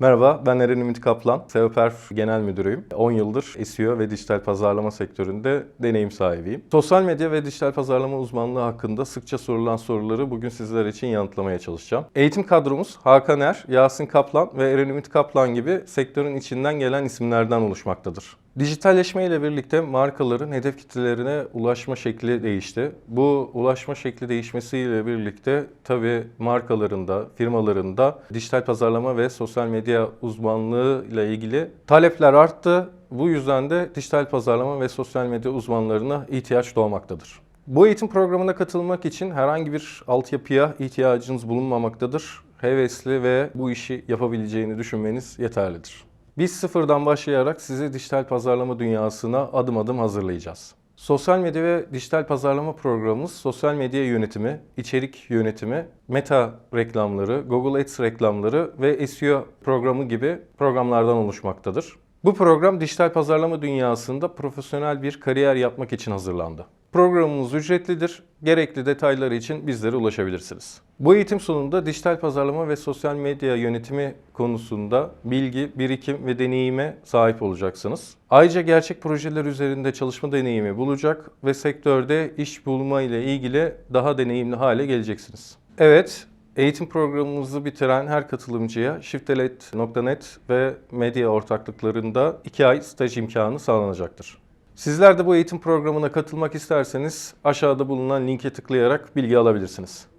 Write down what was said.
Merhaba, ben Eren Ümit Kaplan. Seoperf Genel Müdürüyüm. 10 yıldır SEO ve dijital pazarlama sektöründe deneyim sahibiyim. Sosyal medya ve dijital pazarlama uzmanlığı hakkında sıkça sorulan soruları bugün sizler için yanıtlamaya çalışacağım. Eğitim kadromuz Hakan Er, Yasin Kaplan ve Eren Ümit Kaplan gibi sektörün içinden gelen isimlerden oluşmaktadır. Dijitalleşme ile birlikte markaların hedef kitlelerine ulaşma şekli değişti. Bu ulaşma şekli değişmesiyle birlikte tabii markalarında, firmalarında dijital pazarlama ve sosyal medya uzmanlığı ile ilgili talepler arttı. Bu yüzden de dijital pazarlama ve sosyal medya uzmanlarına ihtiyaç doğmaktadır. Bu eğitim programına katılmak için herhangi bir altyapıya ihtiyacınız bulunmamaktadır. Hevesli ve bu işi yapabileceğini düşünmeniz yeterlidir. Biz sıfırdan başlayarak sizi dijital pazarlama dünyasına adım adım hazırlayacağız. Sosyal medya ve dijital pazarlama programımız sosyal medya yönetimi, içerik yönetimi, meta reklamları, Google Ads reklamları ve SEO programı gibi programlardan oluşmaktadır. Bu program dijital pazarlama dünyasında profesyonel bir kariyer yapmak için hazırlandı. Programımız ücretlidir. Gerekli detayları için bizlere ulaşabilirsiniz. Bu eğitim sonunda dijital pazarlama ve sosyal medya yönetimi konusunda bilgi, birikim ve deneyime sahip olacaksınız. Ayrıca gerçek projeler üzerinde çalışma deneyimi bulacak ve sektörde iş bulma ile ilgili daha deneyimli hale geleceksiniz. Evet, Eğitim programımızı bitiren her katılımcıya Shiftelet.net ve medya ortaklıklarında 2 ay staj imkanı sağlanacaktır. Sizler de bu eğitim programına katılmak isterseniz aşağıda bulunan linke tıklayarak bilgi alabilirsiniz.